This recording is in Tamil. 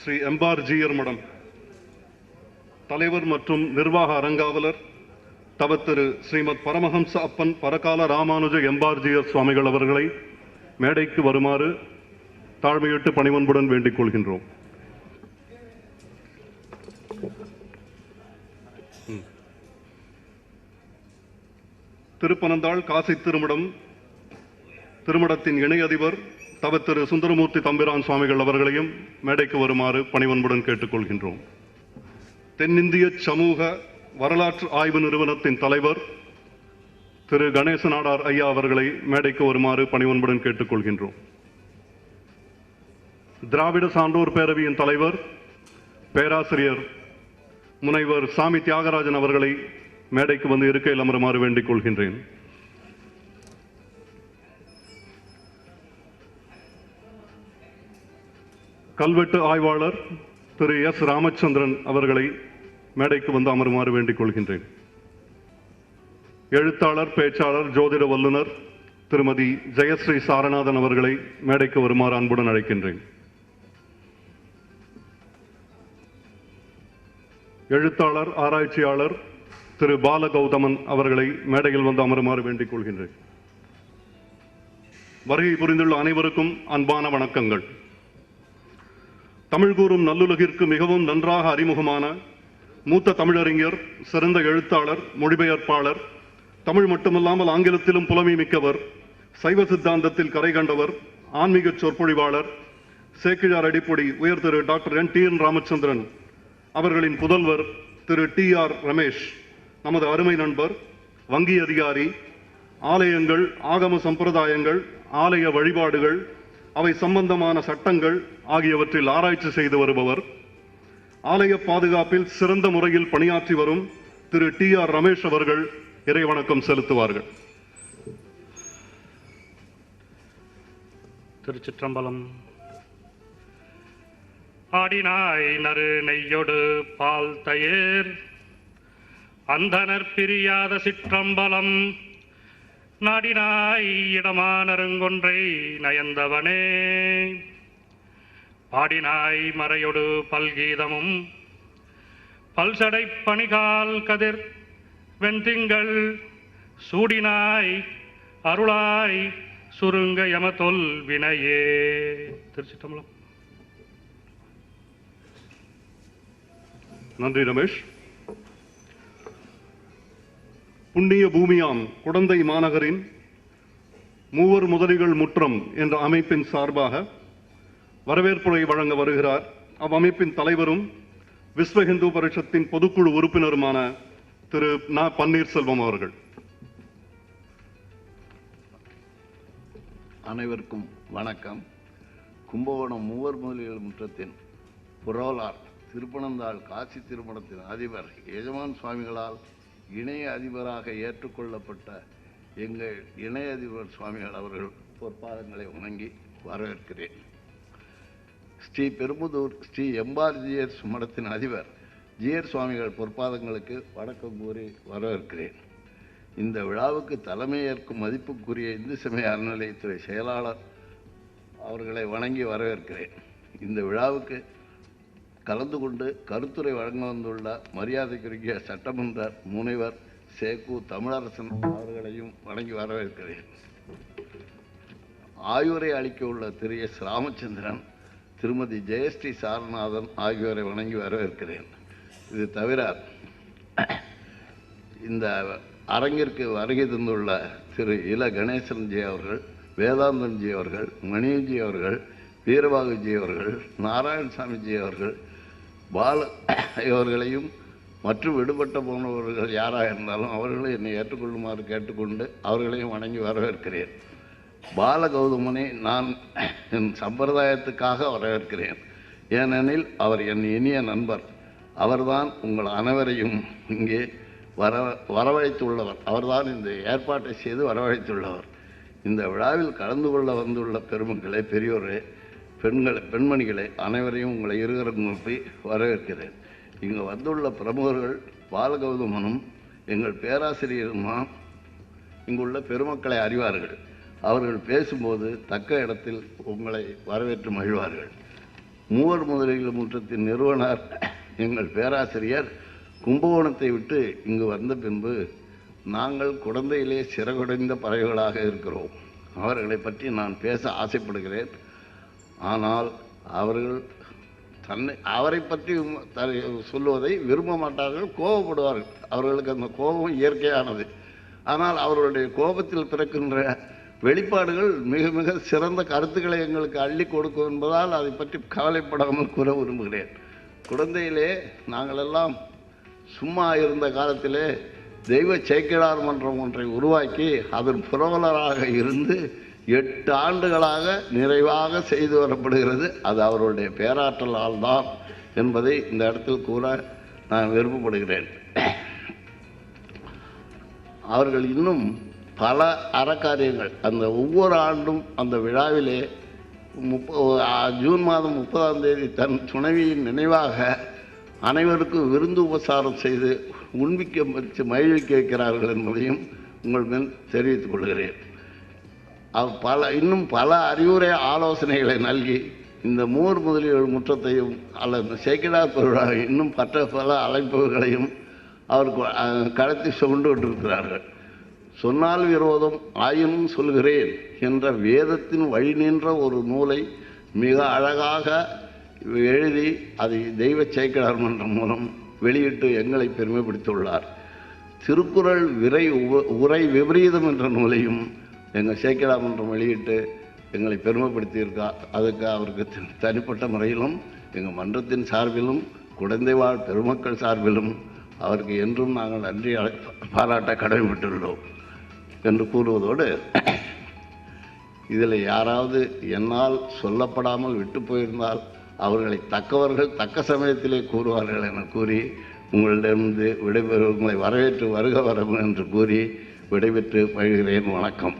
ஸ்ரீ எம்பார் ஜியர் மடம். தலைவர் மற்றும் நிர்வாக அரங்காவலர் தவத்திரு ஸ்ரீமத் பரமஹம்ச அப்பன் பரகால ராமானுஜ எம்பார்ஜியர் சுவாமிகள் அவர்களை மேடைக்கு வருமாறு தாழ்மையிட்டு பணிவன்புடன் வேண்டிக் கொள்கின்றோம். திருப்பனந்தாள் காசி திருமடம் திருமடத்தின் இணை அதிபர் தவத்திரு சுந்தரமூர்த்தி தம்பிரான் சுவாமிகள் அவர்களையும் மேடைக்கு வருமாறு பணிவன்புடன் கேட்டுக்கொள்கின்றோம். தென்னிந்திய சமூக வரலாற்று ஆய்வு நிறுவனத்தின் தலைவர் திரு கணேச நாடார் ஐயா அவர்களை மேடைக்கு வருமாறு பணிவன்புடன் கேட்டுக்கொள்கின்றோம். திராவிட சான்றோர் பேரவையின் தலைவர் பேராசிரியர் முனைவர் சாமி தியாகராஜன் அவர்களை மேடைக்கு வந்து இருக்கையில் அமருமாறு வேண்டிக் கொள்கின்றேன். கல்வெட்டு ஆய்வாளர் திரு எஸ். ராமச்சந்திரன் அவர்களை மேடைக்கு வந்து அமருமாறு வேண்டிக் கொள்கின்றேன். எழுத்தாளர் பேச்சாளர் ஜோதிட வல்லுனர் திருமதி ஜெயஸ்ரீ சாரநாதன் அவர்களை மேடைக்கு வருமாறு அன்புடன் அழைக்கின்றேன். எழுத்தாளர் ஆராய்ச்சியாளர் திரு பாலகௌதமன் அவர்களை மேடையில் வந்து அமருமாறு வேண்டிக் கொள்கின்றேன். வருகை புரிந்துள்ள அனைவருக்கும் அன்பான வணக்கங்கள். தமிழ் கூறும் நல்லுலகிற்கு மிகவும் நன்றாக அறிமுகமான மூத்த தமிழறிஞர் சிறந்த எழுத்தாளர் மொழிபெயர்ப்பாளர் தமிழ் மட்டுமல்லாமல் ஆங்கிலத்திலும் புலமை மிக்கவர் சைவ சித்தாந்தத்தில் கரை கண்டவர் ஆன்மீக சொற்பொழிவாளர் சேக்கிழார் அடிப்பொடி உயர் Thiru doctor N T N Ramachandran அவர்களின் புதல்வர் திரு டி ஆர் ரமேஷ் நமது அருமை நண்பர் வங்கி அதிகாரி ஆலயங்கள் ஆகம சம்பிரதாயங்கள் ஆலய வழிபாடுகள் அவை சம்பந்தமான சட்டங்கள் ஆகியவற்றில் ஆராய்ச்சி செய்து வருபவர். ஆலய பாதுகாப்பில் சிறந்த முறையில் பணியாற்றி வரும் திரு டி ஆர் ரமேஷ் அவர்கள் இறைவணக்கம் செலுத்துவார்கள். திருச்சிற்றம்பலம். ஆடினாய் நறு நெய்யொடு பால் தயிர். அந்தனர் பிரியாத சிற்றம்பலம். நாடினாய் இடமானருங்கொன்றை நயந்தவனே. பாடினாய் மறையொடு பல்கீதமும் பல்சடை பணிகால் கதிர் வெந்திங்கள் சூடினாய் அருளாய் சுருங்க யமதொல் வினையே. திருச்சிட்டம்பலம் நன்றி ரமேஷ். புண்ணிய பூமியாம் குடந்தை மாநகரின் மூவர் முதலிகள் முற்றம் என்ற அமைப்பின் சார்பாக வரவேற்புரை வழங்க வருகிறார். அவ்வமைப்பின் தலைவரும் விஸ்வ இந்து பரிஷத்தின் பொதுக்குழு உறுப்பினருமான திரு நா பன்னீர்செல்வம் அவர்கள். அனைவருக்கும் வணக்கம். கும்பகோணம் மூவர் முதலிகள் முற்றத்தின் புரோலார் திருப்பனந்தாள் காசி திருமணத்தின் அதிபர் எஜமான் சுவாமிகளால் இணைய அதிபராக ஏற்றுக்கொள்ளப்பட்ட எங்கள் இணைய அதிபர் சுவாமிகள் அவர்கள் பொற்பாதங்களை வணங்கி வரவேற்கிறேன். ஸ்ரீ பெரும்புதூர் ஸ்ரீ எம்பார் ஜியர் மடத்தின் அதிபர் ஜியர் சுவாமிகள் பொற்பாதங்களுக்கு வணக்கம் கூறி வரவேற்கிறேன். இந்த விழாவுக்கு தலைமையேற்கும் மதிப்புக்குரிய இந்து சமய அறநிலையத்துறை செயலாளர் அவர்களை வணங்கி வரவேற்கிறேன். இந்த விழாவுக்கு கலந்து கொண்டு கருத்துரை வழங்க வந்துள்ள மரியாதைக்குரிய சட்டமன்ற முனைவர் சேகு தமிழரசன் அவர்களையும் வணங்கி வரவேற்கிறேன். ஆய்வுரை அளிக்க உள்ள திரு எஸ் ராமச்சந்திரன் திருமதி ஜெயஸ்ரீ சாரநாதன் ஆகியோரை வணங்கி வரவேற்கிறேன். இது தவிர இந்த அரங்கிற்கு வருகை தந்துள்ள திரு இல கணேசன்ஜி அவர்கள் வேதாந்தன்ஜி அவர்கள் மணியன்ஜி அவர்கள் வீரபாகுஜி அவர்கள் நாராயணசாமிஜி அவர்கள் பால இவர்களையும் மற்றும் விடுபட்ட போனவர்கள் யாராக இருந்தாலும் அவர்களை என்னை ஏற்றுக்கொள்ளுமாறு கேட்டுக்கொண்டு அவர்களையும் வணங்கி வரவேற்கிறேன். பாலகௌதமனை நான் என் சம்பிரதாயத்துக்காக வரவேற்கிறேன். ஏனெனில் அவர் என் இனிய நண்பர். அவர்தான் உங்கள் அனைவரையும் இங்கே வர வரவழைத்துள்ளவர். அவர்தான் இந்த ஏற்பாட்டை செய்து வரவழைத்துள்ளவர். இந்த விழாவில் கலந்து கொள்ள வந்துள்ள பெருமக்களே பெரியோரே பெண்களை பெண்மணிகளை அனைவரையும் உங்களை இருகரம் நோக்கி வரவேற்கிறேன். இங்கு வந்துள்ள பிரமுகர்கள் பாலகௌதமனும் எங்கள் பேராசிரியருமா இங்குள்ள பெருமக்களை அறிவார்கள். அவர்கள் பேசும்போது தக்க இடத்தில் உங்களை வரவேற்று மகிழ்வார்கள். மூவர் முதலீடு முற்றத்தின் நிறுவனர் எங்கள் பேராசிரியர். கும்பகோணத்தை விட்டு இங்கு வந்த பின்பு நாங்கள் குழந்தையிலே சிறகுடைந்த பறவைகளாக இருக்கிறோம். அவர்களை பற்றி நான் பேச ஆசைப்படுகிறேன். ஆனால் அவர்கள் தன்னை அவரை பற்றி த- சொல்லுவதை விரும்ப மாட்டார்கள் கோபப்படுவார்கள். அவர்களுக்கு அந்த கோபம் இயற்கையானது. ஆனால் அவர்களுடைய கோபத்தில் பிறக்கின்ற வெளிப்பாடுகள் மிக மிக சிறந்த கருத்துக்களை எங்களுக்கு அள்ளி கொடுக்கும் என்பதால் அதை பற்றி கவலைப்படாமல் கூற விரும்புகிறேன். குழந்தையிலே நாங்களெல்லாம் சும்மா இருந்த காலத்திலே தெய்வ சேக்கிழார் மன்றம் ஒன்றை உருவாக்கி அதன் புரவலராக இருந்து எட்டு ஆண்டுகளாக நிறைவாக செய்து வரப்படுகிறது. அது அவருடைய பேராற்றலால் தான் என்பதை இந்த இடத்தில் கூற நான் விருப்பப்படுகிறேன். அவர்கள் இன்னும் பல அறக்காரியங்கள். அந்த ஒவ்வொரு ஆண்டும் அந்த விழாவிலே முப்ப ஜூன் மாதம் முப்பதாம் தேதி தன் துணைவியின் நினைவாக அனைவருக்கும் விருந்து உபசாரம் செய்து உண்பிக்க வச்சு மகிழ்விக்க வைக்கிறார்கள் என்பதையும் உங்கள் மேல் தெரிவித்துக் கொள்கிறேன். பல இன்னும் பல அறிவுரை ஆலோசனைகளை நல்கி இந்த மூர் முதலியோர் முற்றத்தையும் அல்லது சேக்கிடார் பொருளாக இன்னும் பற்ற பல அழைப்புகளையும் அவர் கடத்தி கொண்டு கொண்டிருக்கிறார்கள். சொன்னால் விரோதம் ஆயினும் சொல்கிறேன் என்ற வேதத்தின் வழி நின்ற ஒரு நூலை மிக அழகாக எழுதி அதை தெய்வ சேக்கிடார் மன்றம் மூலம் வெளியிட்டு எங்களை பெருமைப்படுத்தியுள்ளார். திருக்குறள் விரை உரை விபரீதம் என்ற நூலையும் எங்கள் சேக்கிடா மன்றம் வெளியிட்டு எங்களை பெருமைப்படுத்தியிருக்கா. அதுக்கு அவருக்கு தனிப்பட்ட முறையிலும் எங்கள் மன்றத்தின் சார்பிலும் குழந்தை வாழ் பெருமக்கள் சார்பிலும் அவருக்கு என்றும் நாங்கள் நன்றி பாராட்ட கடமைப்பட்டுள்ளோம் என்று கூறுவதோடு இதில் யாராவது என்னால் சொல்லப்படாமல் விட்டு போயிருந்தால் அவர்களை தக்கவர்கள் தக்க சமயத்திலே கூறுவார்கள் என கூறி உங்களிடமிருந்து விடைபெறு உங்களை வரவேற்று வருக வரும் என்று கூறி விடைபெற்று பழகிறேன் வணக்கம்.